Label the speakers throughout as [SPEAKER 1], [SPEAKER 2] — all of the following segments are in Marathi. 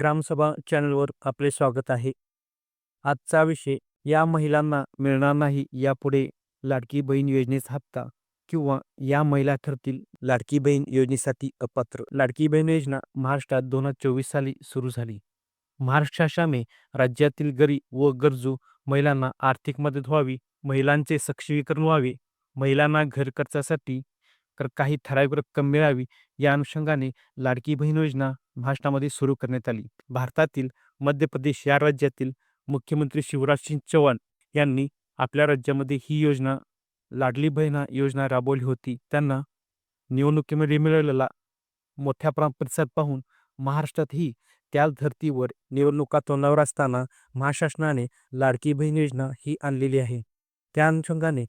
[SPEAKER 1] ग्रामसभा चॅनलवर आपले स्वागत आहे. आजचा विषय या महिलांना मिळणार नाही यापुढे लाडकी बहीण योजनेचा हप्ता किंवा या महिला ठरतील लाडकी बहीण योजनेसाठी अपात्र. लाडकी बहीण योजना महाराष्ट्रात दोन हजार चोवीस साली सुरू झाली. महाराष्ट्र शासनाने राज्यातील गरीब व गरजू महिलांना आर्थिक मदत व्हावी महिलांचे सक्षमीकरण व्हावे महिलांना घर खर्चासाठी तर काही ठराविक रक्कम मिळावी या अनुषंगाने लाडकी बहीण योजना भाषणामध्ये सुरू करण्यात आली. भारतातील मध्य प्रदेश या राज्यातील मुख्यमंत्री शिवराज सिंग चौहान यांनी आपल्या राज्यामध्ये ही योजना लाडली बहीण योजना राबवली होती. त्यांना निवडणुकीमध्ये मिळालेला मोठ्या प्रमाणात प्रतिसाद पाहून महाराष्ट्रातही त्याच धर्तीवर निवडणुका तोंडावर असताना महाशासनाने लाडकी बहीण योजना ही आणलेली आहे. त्या अनुषंगाने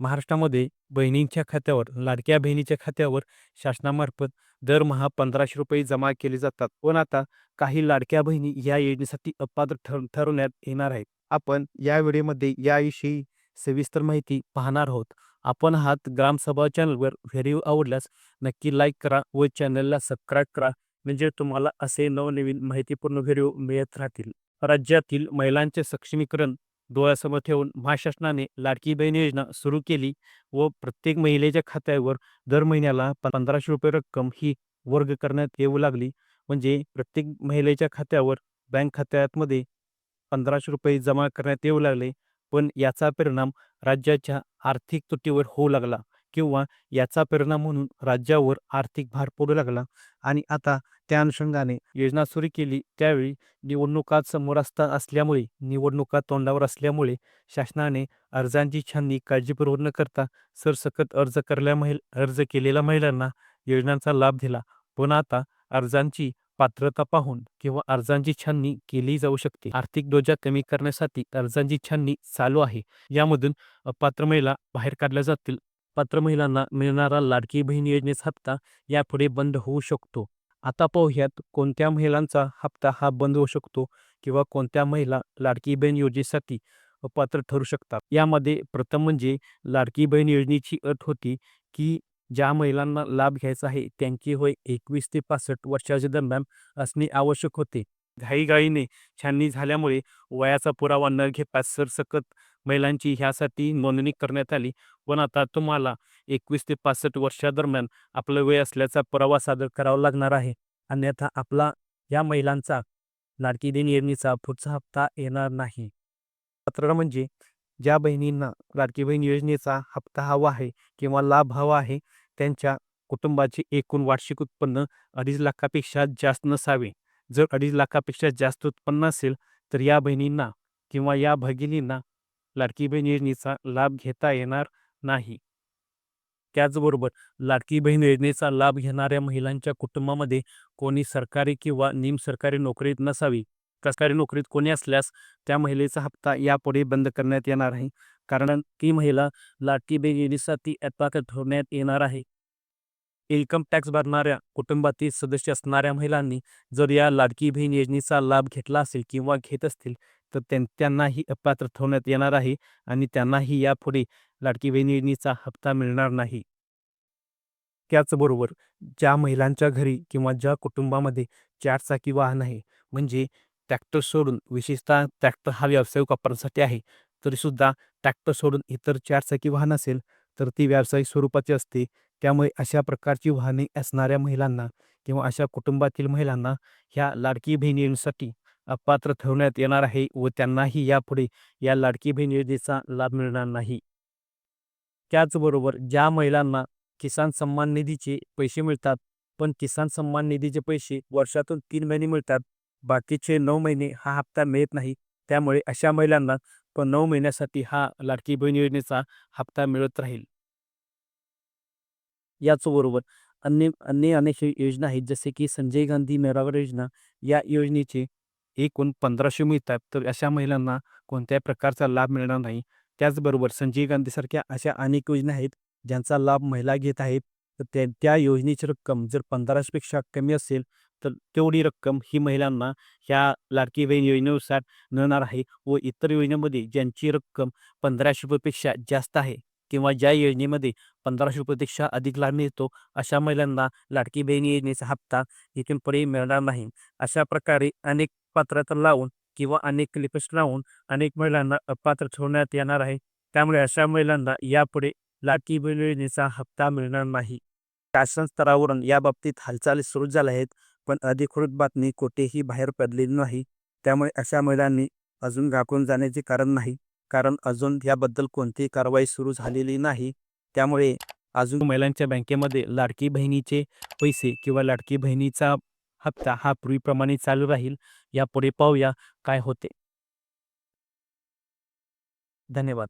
[SPEAKER 1] महाराष्ट्रामध्ये बहिणींच्या खात्यावर लाडक्या बहिणीच्या खात्यावर शासनामार्फत दरमहा पंधराशे रुपये जमा केले जातात. पण आता काही लाडक्या बहिणी या योजनेसाठी अपात्र ठर ठरवण्यात येणार आहेत. आपण या व्हिडिओमध्ये याविषयी सविस्तर माहिती पाहणार आहोत. आपण आहात ग्रामसभा चॅनलवर. व्हिडिओ आवडल्यास नक्की लाईक करा व चॅनलला सबस्क्राईब करा. म्हणजे तुम्हाला असे नवनवीन माहितीपूर्ण व्हिडिओ मिळत राहतील. राज्यातील महिलांचे सक्षमीकरण डोळ्यासमोर ठेवून महाशासनाने लाडकी बहीण योजना सुरू केली व प्रत्येक महिलेच्या खात्यावर दर महिन्याला पंधराशे रुपये रक्कम ही वर्ग करण्यात येऊ लागली. म्हणजे प्रत्येक महिलेच्या खात्यावर बँक खात्यामध्ये पंधराशे रुपये जमा करण्यात येऊ लागले. पण याचा परिणाम राज्याच्या आर्थिक तुटीवर होऊ लागला किंवा याचा परिणाम म्हणून राज्यावर आर्थिक भार पडू लागला. आणि आता त्या अनुषंगाने योजना सुरू केली. त्यावेळी निवडणुका समोर असता असल्यामुळे निवडणुका तोंडावर असल्यामुळे शासनाने अर्जांची छाननी काळजीपूर्वक न करता सरसकट अर्ज करल्या महिल अर्ज केलेल्या महिलांना योजनांचा लाभ दिला. पण आता अर्जांची पात्रता पाहून किंवा अर्जांची छाननी केली जाऊ शकते. आर्थिक दोजा कमी करण्यासाठी अर्जांची छाननी चालू आहे. यामधून अपात्र महिला बाहेर काढल्या जातील. पात्र महिलांना मिळणारा लाडकी बहीण योजनेचा हप्ता यापुढे बंद होऊ शकतो. आता पाहूयात कोणत्या महिलांचा हप्ता हा बंद होऊ शकतो किंवा कोणत्या महिला लाडकी बहीण योजनेसाठी अपात्र ठरू शकतात. यामध्ये प्रथम म्हणजे लाडकी बहीण योजनेची अट होती की ज्या महिलांना लाभ घ्यायचा आहे त्यांची वय एकवीस ते पासष्ट वर्षाच्या दरम्यान असणे आवश्यक होते. घाईघाईने छाननी झाल्यामुळे वयाचा पुरावा न घेता सरसकट महिलांची ह्यासाठी नोंदणी करण्यात आली. पण आता तुम्हाला एकवीस ते पासष्ट वर्षादरम्यान आपलं वय असल्याचा पुरावा सादर करावा लागणार आहे. अन्यथा आपला या महिलांचा लाडकी बहीण योजनेचा पुढचा हप्ता येणार नाही. पात्र म्हणजे ज्या बहिणींना लाडकी बहीण योजनेचा हप्ता हवा आहे किंवा लाभ हवा आहे त्यांच्या कुटुंबाचे एकूण वार्षिक उत्पन्न अडीच लाखापेक्षा जास्त नसावे. जर अडीच लाखापेक्षा जास्त उत्पन्न असेल तर या बहिणींना किंवा या भगिनींना लाडकी बहीण योजनेचा लाभ घेता येणार नाही. त्याचबरोबर लाडकी बहीण योजनेचा लाभ घेणाऱ्या महिलांच्या कुटुंबामध्ये कोणी सरकारी किंवा निम सरकारी नोकरीत नसावी. सरकारी नोकरीत कोणी असल्यास त्या महिलेचा हप्ता यापुढे बंद करण्यात येणार आहे. कारण ती महिला लाडकी बहीण योजनेसाठी अपात्र ठेवण्यात येणार आहे. इन्कम टॅक्स भरणाऱ्या कुटुंबातील सदस्य असणाऱ्या महिलांनी जर या लाडकी बहीण योजनेचा लाभ घेतला असेल किंवा घेत असतील तर त्यां त्यांनाही अपात्र ठेवण्यात येणार आहे आणि त्यांनाही यापुढे लाडकी बहीण योजनेचा हप्ता मिळणार नाही. त्याचबरोबर ज्या महिलांच्या घरी किंवा ज्या कुटुंबामध्ये चारचाकी वाहन आहे म्हणजे ट्रॅक्टर सोडून विशेषतः ट्रॅक्टर हा व्यावसायिक वापरण्यासाठी आहे तरीसुद्धा ट्रॅक्टर सोडून इतर चारचाकी वाहन असेल तर ती व्यावसायिक स्वरूपाची असते. त्यामुळे अशा प्रकारची वाहने असणाऱ्या महिलांना किंवा अशा कुटुंबातील महिलांना ह्या लाडकी बहीण योजनेसाठी अपात्र ठेवण्यात येणार आहे व त्यांनाही यापुढे या लाडकी बहीण योजनेचा लाभ मिळणार नाही. त्याचबरोबर ज्या महिलांना किसान सन्मान निधीचे पैसे मिळतात पण किसान सन्मान निधीचे पैसे वर्षातून तीन महिने मिळतात बाकीचे नऊ महिने हा हप्ता मिळत नाही त्यामुळे अशा महिलांना पण नऊ महिन्यासाठी हा लाडकी बहीण योजनेचा हप्ता मिळत राहील. याचबरोबर अन्य अन्य अनेक योजना आहेत. जसे की संजय गांधी निराधार योजना. या योजनेचे एकूण पंधराशे मिळतात तर अशा महिलांना कोणत्याही प्रकारचा लाभ मिळणार नाही. त्याचबरोबर संजय गांधीसारख्या अशा अनेक योजना आहेत ज्यांचा लाभ महिला घेत आहेत. तर त्या त्या योजनेची रक्कम जर पंधराशेपेक्षा कमी असेल तर तेवढी रक्कम ही महिलांना ह्या लाडकी बहीण योजनेनुसार मिळणार आहे व इतर योजनेमध्ये ज्यांची रक्कम पंधराशे रुपयेपेक्षा जास्त आहे. किंवा ज्या योजनेमध्ये पंधराशे रुपयेपेक्षा अधिक लाभ मिळतो अशा महिलांना लाडकी बहीण योजनेचा हप्ता इथून पुढे मिळणार नाही. अशा प्रकारे अनेक पात्रता लावून किंवा अनेक लिपिस्ट लावून अनेक महिलांना अपात्र ठेवण्यात येणार आहे. त्यामुळे अशा महिलांना यापुढे लाडकी बहीण योजनेचा हप्ता मिळणार नाही. शासन स्तरावरून याबाबतीत हालचाली सुरू झाल्या आहेत पण अधिकृत बातमी कुठेही बाहेर पडलेली नाही. त्यामुळे अशा महिलांनी अजून घाकून जाण्याचे कारण नाही. कारण अजून याबद्दल कोणतीही कारवाई सुरू झालेली नाही. त्यामुळे अजून महिलांच्या बँकेमध्ये लाडकी बहिणीचे पैसे किंवा लाडकी बहिणीचा हप्ता हा पूर्वीप्रमाणे चालू राहील. यापुढे पाहूया काय होते. धन्यवाद.